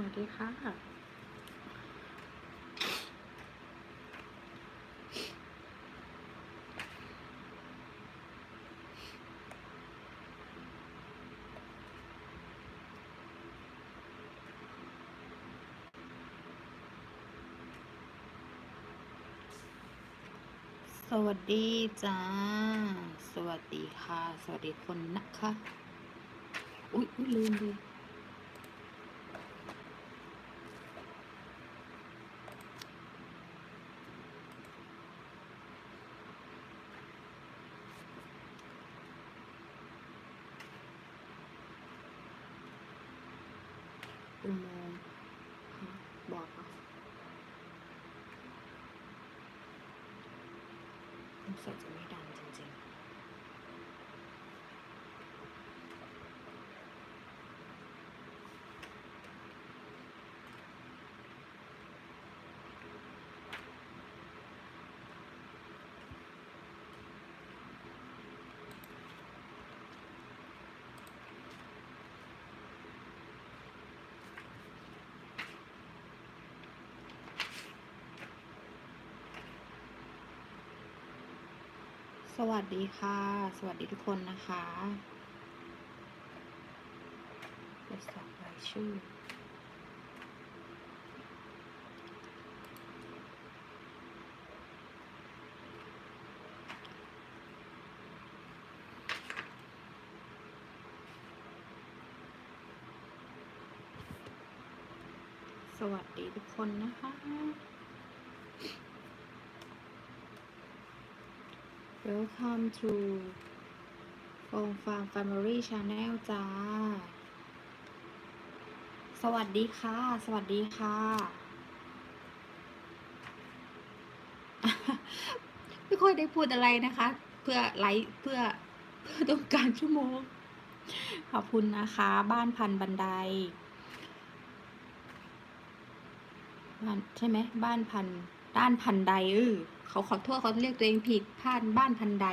วัสดีค่ะ สวัสดีจ้า สวัสดีค่ะ สวัสดีคนนะคะ อุ๊ยอุ๊ยลืมเลย อุโมงค์บอกเหรอสงสัยจะไม่ดังจริงๆ สวัสดีค่ะ สวัสดีทุกคนนะคะไปสับรายชื่อ สวัสดีทุกคนนะคะ Welcome to Phone Farm Family Channel จ้า สวัสดีค่ะ สวัสดีค่ะ ไม่ค่อยได้พูดอะไรนะคะ เพื่อไลฟ์เพื่อเพื่อต้องการชั่วโมง ขอบคุณนะคะ บ้านพันบันไดบ้านใช่ไหม บ้านพันด้านพันใดเออ เขาขอโทษเขาเรียกตัวเองผิดพลานบ้านพันใด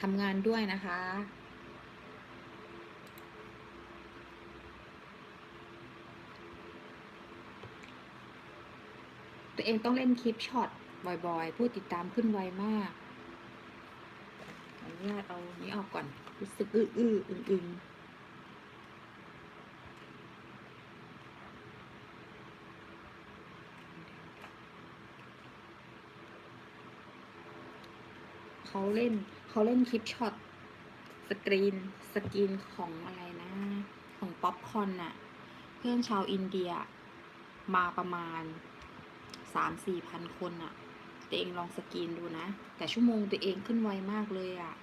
ทำงานด้วยนะคะ ตัวเองต้องเล่นคลิปช็อตบ่อยๆ ผู้ติดตามขึ้นไวมากขออนุญาตเอานี้ออกก่อน รู้สึกอื้ออื้งอึ เขาเล่นเขาเล่นคลิปช็อตสกรีนสกรีนของอะไรนะ ของป๊อปคอนน่ะ เพื่อนชาวอินเดียมาประมาณสามสี่พันคนน่ะ ตัวเองลองสกรีนดูนะ แต่ชั่วโมงตัวเองขึ้นไวมากเลยอะ่ะ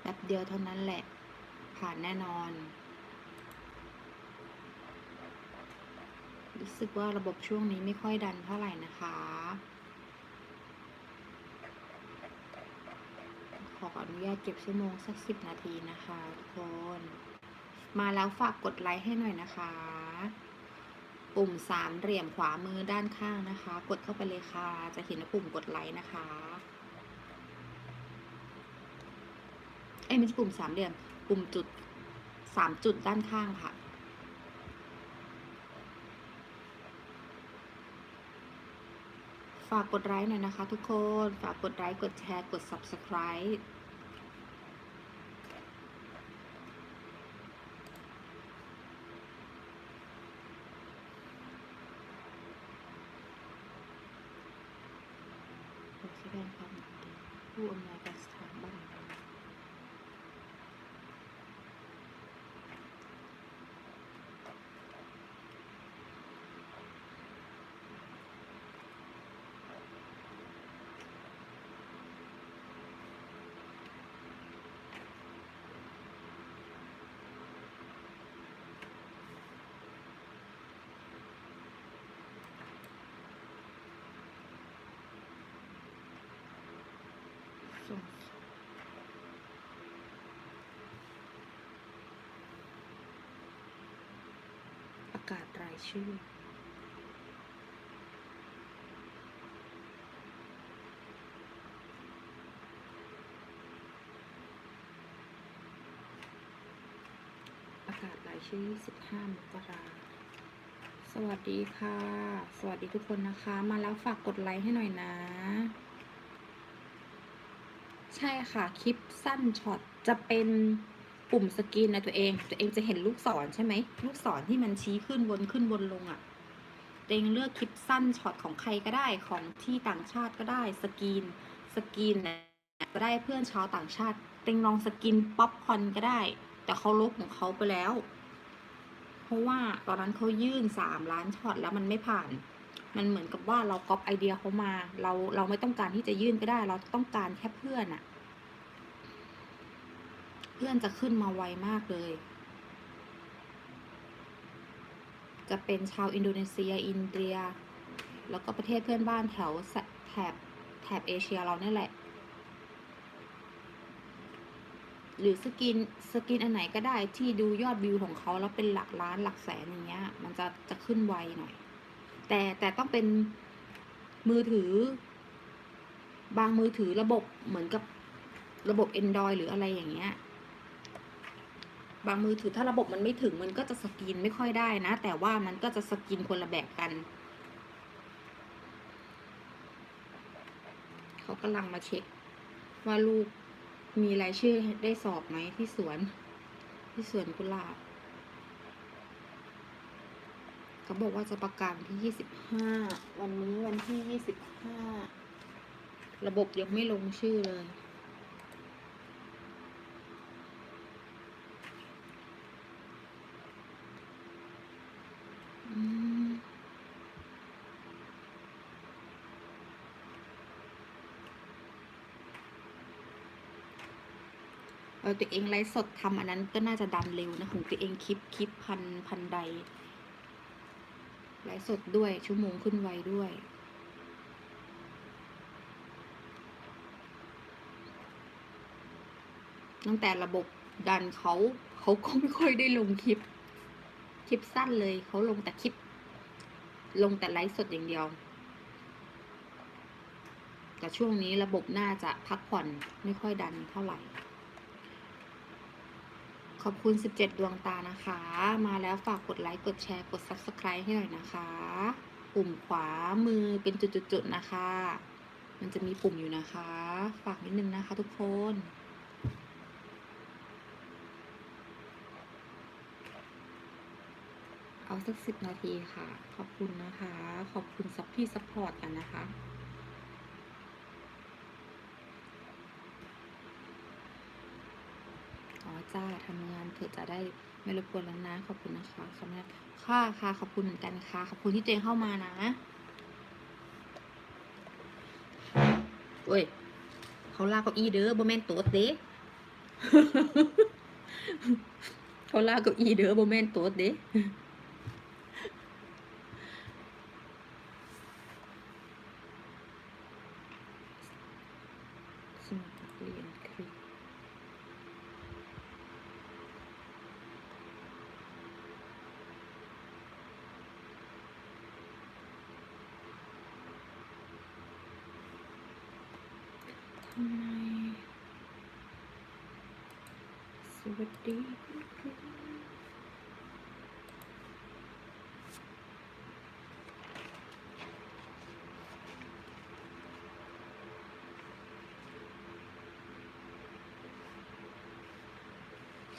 แป๊บเดียวเท่านั้นแหละ ผ่านแน่นอน รู้สึกว่าระบบช่วงนี้ไม่ค่อยดันเท่าไหร่นะคะ ขออนุญาตเก็บชั่วโมงสักสิบนาทีนะคะทุกคน มาแล้วฝากกดไลค์ให้หน่อยนะคะ ปุ่มสามเหลี่ยมขวามือด้านข้างนะคะ กดเข้าไปเลยค่ะ จะเห็นปุ่มกดไลค์นะคะ เอ้ไม่ใช่ปุ่มสามเหลี่ยม ปุ่มจุดสามจุดด้านข้างค่ะ ฝากกดไลค์หน่อยนะคะทุกคน ฝากกดไลค์ กดแชร์ กด subscribe ส่งอากาศรายชื่อากาศรายชื่อ 25 มกราสวัสดีค่ะ สวัสดีทุกคนนะคะ มาแล้วฝากกดไลค์ให้หน่อยนะ ใช่ค่ะ คลิปสั้นช็อตจะเป็นปุ่มสกรีนนะตัวเอง ตัวเองจะเห็นลูกศรใช่ไหม ลูกศรที่มันชี้ขึ้นวนขึ้นวนลงอะ่ะ ตัวเองเลือกคลิปสั้นช็อตของใครก็ได้ของที่ต่างชาติก็ได้สกรีนสกรีนนะก็ได้เพื่อนชาวต่างชาติ เต็งลองสกินป๊อปคอนก็ได้ แต่เขาลบของเขาไปแล้ว เพราะว่าตอนนั้นเขายื่นสามล้านช็อตแล้วมันไม่ผ่าน มันเหมือนกับว่าเราก๊อปไอเดียเขามา เราเราไม่ต้องการที่จะยื่นก็ได้ เราต้องการแค่เพื่อนอะเพื่อนจะขึ้นมาไวมากเลย จะเป็นชาวอินโดนีเซีย อินเดีย แล้วก็ประเทศเพื่อนบ้านแถวแถบแถบเอเชียเราเนี่ยแหละ หรือสกินสกินอันไหนก็ได้ที่ดูยอดวิวของเขาแล้วเป็นหลักล้านหลักแสนอย่างเงี้ย มันจะจะขึ้นไวหน่อย แต่แต่ต้องเป็นมือถือ บางมือถือระบบเหมือนกับระบบ Android หรืออะไรอย่างเงี้ย บางมือถือถ้าระบบมันไม่ถึงมันก็จะสกรีนไม่ค่อยได้นะ แต่ว่ามันก็จะสกรีนคนละแบบกัน เขากำลังมาเช็ค ว่าลูกมีรายชื่อได้สอบไหมที่สวน ที่สวนกุหลาบ เขาบอกว่าจะประกาศวันที่ยี่สิบห้าวันนี้วันที่ยี่สิบห้าระบบยังไม่ลงชื่อเลยอืมเออตัวเองไลฟ์สดทำอันนั้นก็น่าจะดันเร็วนะของตัวเองคลิปคลิปพันพันใด ไลฟ์สดด้วยชั่วโมงขึ้นไวด้วย ตั้งแต่ระบบดันเขาเขาก็ไม่ค่อยได้ลงคลิป คลิปสั้นเลยเขาลงแต่คลิป ลงแต่ไลฟ์สดอย่างเดียว แต่ช่วงนี้ระบบน่าจะพักผ่อนไม่ค่อยดันเท่าไหร่ ขอบคุณ 17 ดวงตานะคะ มาแล้วฝากกดไลค์ กดแชร์ กด Subscribe ให้หน่อยนะคะ ปุ่มขวามือเป็นจุดๆ ๆ นะคะ มันจะมีปุ่มอยู่นะคะ ฝากนิดนึงนะคะทุกคนเอาสักสิบนาทีค่ะ ขอบคุณนะคะ ขอบคุณซัพพี่ซัพพอร์ตกันนะคะ อ๋อ จ้าทำงานเธอจะได้ไม่รบกวนแล้วนะ ขอบคุณนะคะสำหรับค่ะค่ะขอบคุณเหมือนกันค่ะ ขอบคุณที่เจงเข้ามานะโอ้ยเขาลากเก้าอี้เด้อบ่แมนตัวเด้เขาลากเก้าอี้เด้อบ่แมนตัวเด้ สมัครนักเรียนคลิป ทำไมสวัสดี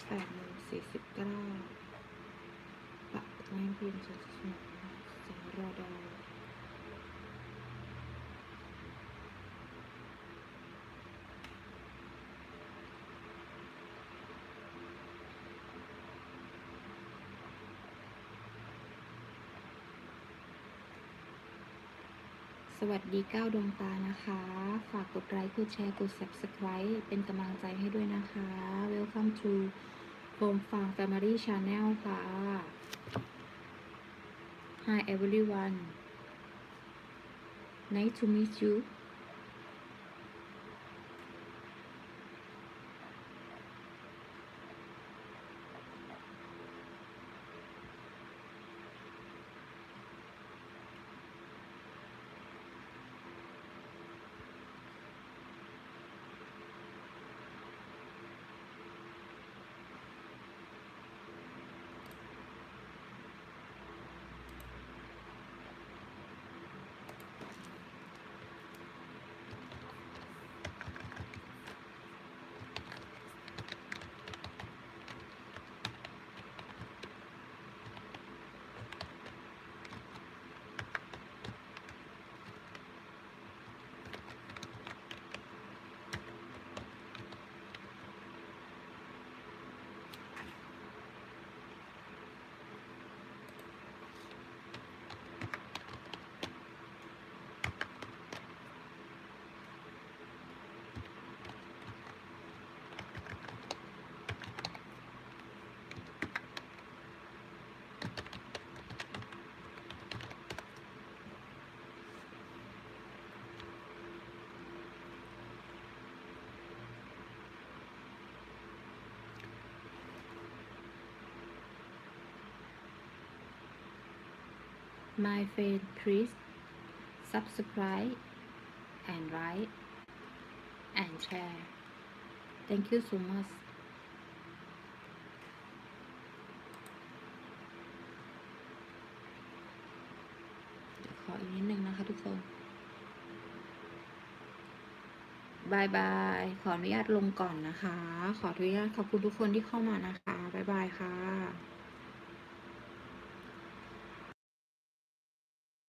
แปดโมงสี่สิบเก้าปะแม่พิมพ์สดสดสรดอ สวัสดีก้าวดวงตานะคะ ฝากกดไลค์ กดแชร์ กด subscribe เป็นกำลังใจให้ด้วยนะคะ Welcome to Home Farm Family Channel ค่ะ Hi everyone Nice to meet you my friend please subscribe and like and share thank you so much ขออีกนิดนึงนะคะทุกคนบายบาย ขออนุญาตลงก่อนนะคะ ขออนุญาตขอบคุณทุกคนที่เข้ามานะคะบายบายค่ะ